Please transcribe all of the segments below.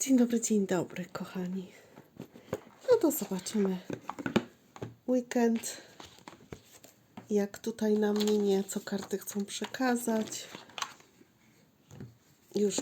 Dzień dobry, dzień dobry, kochani. No to zobaczymy. Weekend. Jak tutaj nam minie, co karty chcą przekazać. Już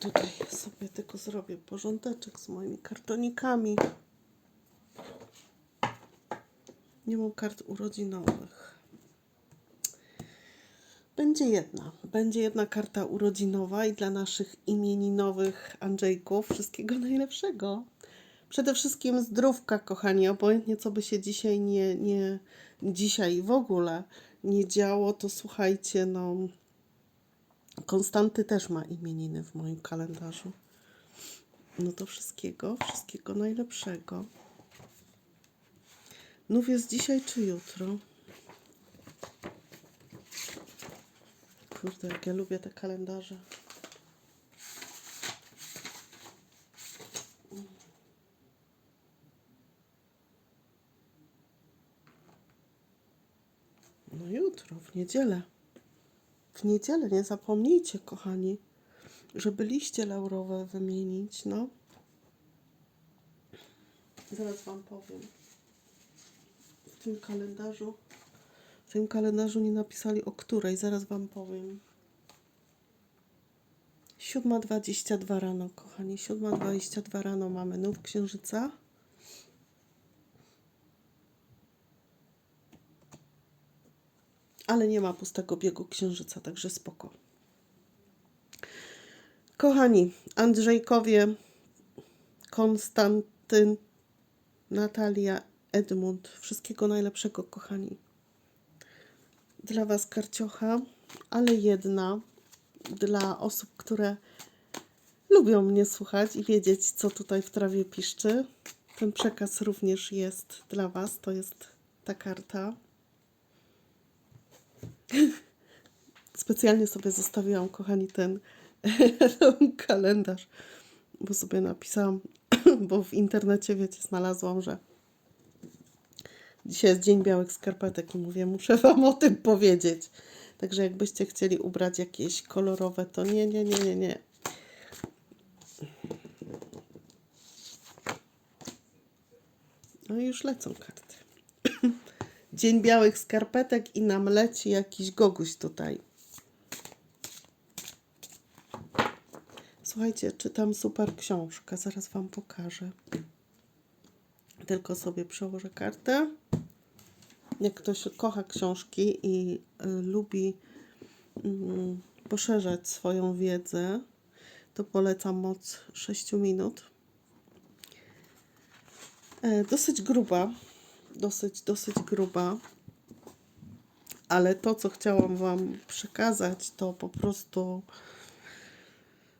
tutaj sobie tylko zrobię porządeczek z moimi kartonikami. Nie mam kart urodzinowych. Będzie jedna. Będzie jedna karta urodzinowa i dla naszych imieninowych Andrzejków wszystkiego najlepszego. Przede wszystkim zdrówka, kochani, obojętnie co by się dzisiaj nie, nie dzisiaj w ogóle nie działo, to słuchajcie, no Konstanty też ma imieniny w moim kalendarzu. No to wszystkiego, wszystkiego najlepszego. Nów jest dzisiaj czy jutro? Kurde, jak ja lubię te kalendarze. No jutro, w niedzielę. W niedzielę nie zapomnijcie, kochani, żeby liście laurowe wymienić, no. Zaraz Wam powiem. W tym kalendarzu, w tym kalendarzu nie napisali o której, zaraz Wam powiem. 7.22 rano, kochani. 7.22 rano mamy nów księżyca. Ale nie ma pustego biegu księżyca, także spoko. Kochani, Andrzejkowie, Konstantyn, Natalia, Edmund. Wszystkiego najlepszego, kochani. Dla Was karciocha, ale jedna dla osób, które lubią mnie słuchać i wiedzieć, co tutaj w trawie piszczy. Ten przekaz również jest dla Was. To jest ta karta. Specjalnie sobie zostawiłam, kochani, ten kalendarz, bo sobie napisałam, bo w internecie, wiecie, znalazłam, że dzisiaj jest Dzień Białych Skarpetek i mówię, muszę Wam o tym powiedzieć. Także jakbyście chcieli ubrać jakieś kolorowe, to nie, nie, nie, nie, nie. No i już lecą karty. Dzień białych skarpetek i nam leci jakiś goguś tutaj. Słuchajcie, czytam super książkę, zaraz Wam pokażę. Tylko sobie przełożę kartę. Jak ktoś kocha książki i y, lubi mm, poszerzać swoją wiedzę, to polecam moc 6 minut. E, dosyć gruba, dosyć, dosyć gruba, ale to, co chciałam Wam przekazać, to po prostu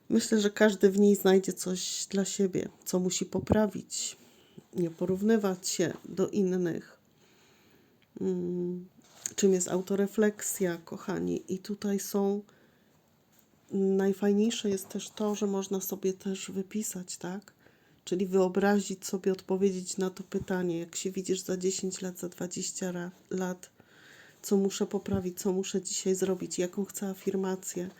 myślę, że każdy w niej znajdzie coś dla siebie, co musi poprawić, nie porównywać się do innych. Mm, Czym jest autorefleksja, kochani, i tutaj są najfajniejsze jest też to, że można sobie też wypisać, tak? Czyli wyobrazić sobie, odpowiedzieć na to pytanie, jak się widzisz za 10 lat, za 20 ra- lat, co muszę poprawić, co muszę dzisiaj zrobić, jaką chcę afirmację.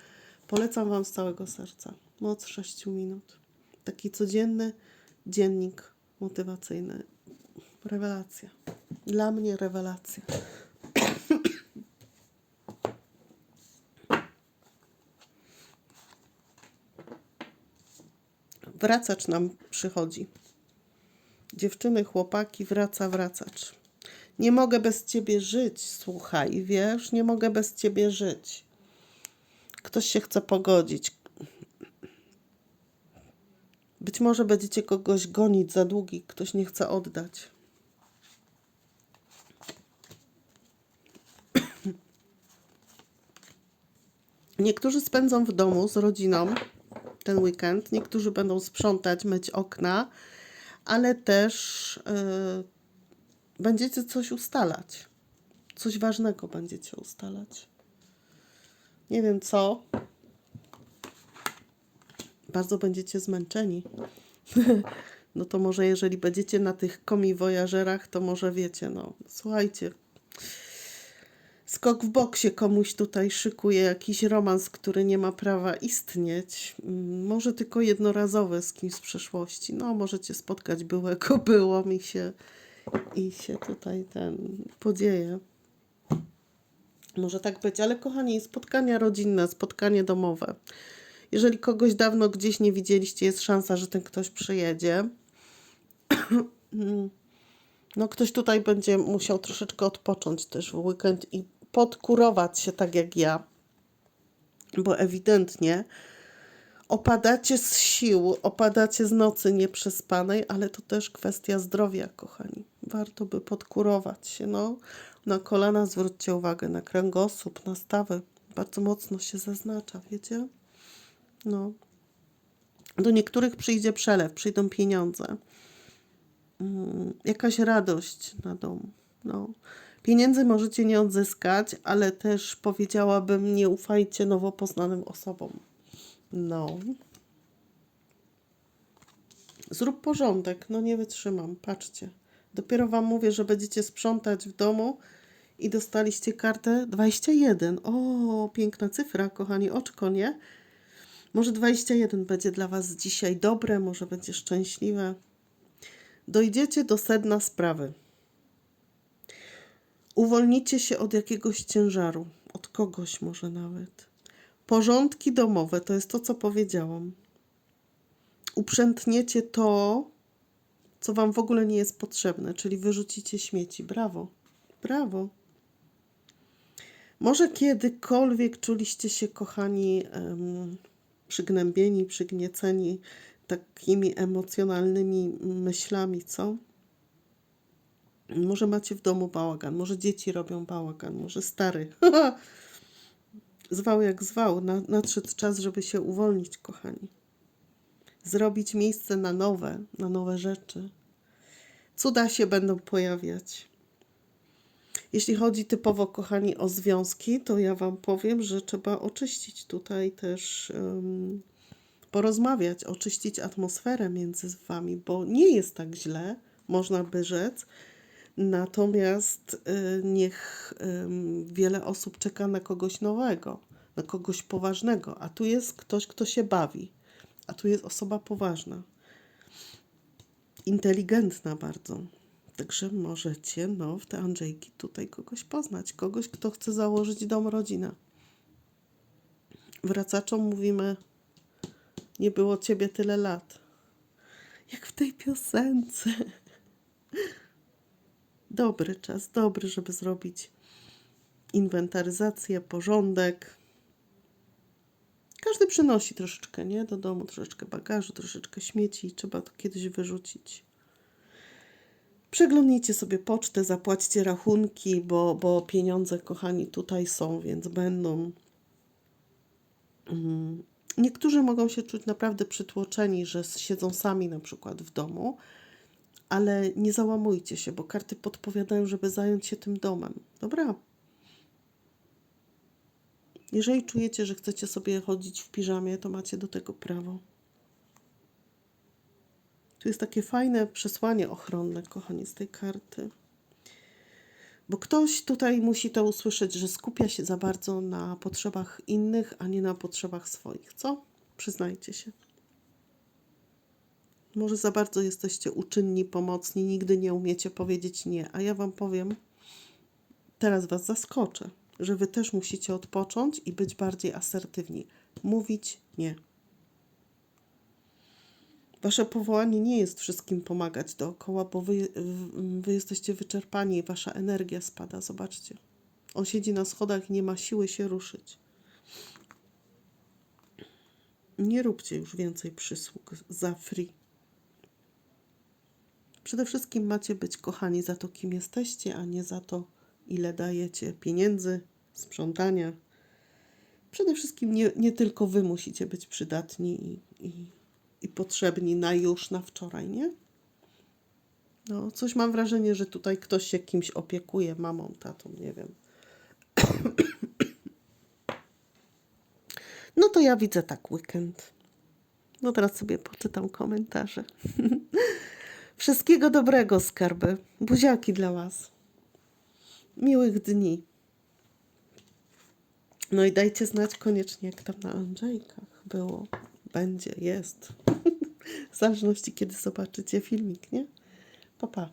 Polecam Wam z całego serca. Moc 6 minut. Taki codzienny dziennik motywacyjny. Rewelacja. Dla mnie rewelacja. Wracacz nam przychodzi. Dziewczyny, chłopaki, wraca wracacz. Nie mogę bez ciebie żyć, słuchaj, wiesz, nie mogę bez ciebie żyć. Ktoś się chce pogodzić. Być może będziecie kogoś gonić za długi, ktoś nie chce oddać. Niektórzy spędzą w domu z rodziną ten weekend, niektórzy będą sprzątać, myć okna, ale też yy, będziecie coś ustalać. Coś ważnego będziecie ustalać. Nie wiem co. Bardzo będziecie zmęczeni. no to może jeżeli będziecie na tych komi wojażerach, to może wiecie, no słuchajcie. Skok w boksie komuś tutaj szykuje, jakiś romans, który nie ma prawa istnieć. Mm, Może tylko jednorazowe z kimś z przeszłości. No, możecie spotkać byłego było i się, i się tutaj ten podzieje. Może tak być, ale kochani, spotkania rodzinne, spotkanie domowe. Jeżeli kogoś dawno gdzieś nie widzieliście, jest szansa, że ten ktoś przyjedzie. No, ktoś tutaj będzie musiał troszeczkę odpocząć też w weekend i podkurować się tak jak ja, bo ewidentnie opadacie z sił, opadacie z nocy nieprzespanej, ale to też kwestia zdrowia, kochani. Warto by podkurować się, no. Na kolana zwróćcie uwagę, na kręgosłup, na stawy. Bardzo mocno się zaznacza, wiecie? No. Do niektórych przyjdzie przelew, przyjdą pieniądze mm, jakaś radość na dom. No. Pieniędzy możecie nie odzyskać, ale też powiedziałabym, nie ufajcie nowo poznanym osobom. No. Zrób porządek. No nie wytrzymam. Patrzcie. Dopiero wam mówię, że będziecie sprzątać w domu i dostaliście kartę 21. O, piękna cyfra, kochani, oczko, nie? Może 21 będzie dla was dzisiaj dobre, może będzie szczęśliwe dojdziecie do sedna sprawy. Uwolnicie się od jakiegoś ciężaru, od kogoś może nawet. Porządki domowe to jest to, co powiedziałam. Uprzętniecie to, co wam w ogóle nie jest potrzebne, czyli wyrzucicie śmieci. Brawo, brawo. Może kiedykolwiek czuliście się, kochani, em, przygnębieni, przygnieceni takimi emocjonalnymi myślami, co? Może macie w domu bałagan, może dzieci robią bałagan, może stary. zwał jak zwał, na- nadszedł czas, żeby się uwolnić, kochani. Zrobić miejsce na nowe, na nowe rzeczy. Cuda się będą pojawiać. Jeśli chodzi typowo, kochani, o związki, to ja Wam powiem, że trzeba oczyścić tutaj też, em, porozmawiać, oczyścić atmosferę między Wami, bo nie jest tak źle, można by rzec. Natomiast y, niech ym, wiele osób czeka na kogoś nowego, na kogoś poważnego, a tu jest ktoś, kto się bawi, a tu jest osoba poważna, inteligentna bardzo. Także możecie, no, w te Andrzejki tutaj kogoś poznać, kogoś, kto chce założyć dom, rodzinę. Wracaczom mówimy, nie było ciebie tyle lat. Jak w tej piosence. Dobry czas, dobry, żeby zrobić inwentaryzację, porządek. Każdy przynosi troszeczkę, nie? Do domu troszeczkę bagażu, troszeczkę śmieci. Trzeba to kiedyś wyrzucić. Przeglądnijcie sobie pocztę, zapłaćcie rachunki, bo, bo pieniądze, kochani, tutaj są, więc będą. Mm. Niektórzy mogą się czuć naprawdę przytłoczeni, że siedzą sami na przykład w domu, ale nie załamujcie się, bo karty podpowiadają, żeby zająć się tym domem. Dobra? Jeżeli czujecie, że chcecie sobie chodzić w piżamie, to macie do tego prawo. Tu jest takie fajne przesłanie ochronne, kochani, z tej karty. Bo ktoś tutaj musi to usłyszeć, że skupia się za bardzo na potrzebach innych, a nie na potrzebach swoich. Co? Przyznajcie się. Może za bardzo jesteście uczynni, pomocni, nigdy nie umiecie powiedzieć nie, a ja Wam powiem, teraz Was zaskoczę, że Wy też musicie odpocząć i być bardziej asertywni. Mówić nie. Wasze powołanie nie jest wszystkim pomagać dookoła, bo wy, wy jesteście wyczerpani i wasza energia spada. Zobaczcie. On siedzi na schodach i nie ma siły się ruszyć. Nie róbcie już więcej przysług za free. Przede wszystkim macie być kochani za to, kim jesteście, a nie za to, ile dajecie pieniędzy, sprzątania. Przede wszystkim nie, nie tylko wy musicie być przydatni i, i, potrzebni na już, na wczoraj, nie? No, coś mam wrażenie, że tutaj ktoś się kimś opiekuje, mamą, tatą, nie wiem. No to ja widzę tak weekend. No teraz sobie poczytam komentarze. Wszystkiego dobrego, skarby. Buziaki dla Was. Miłych dni. No i dajcie znać koniecznie, jak tam na Andrzejkach było, będzie, jest. w zależności, kiedy zobaczycie filmik, nie? Pa, pa.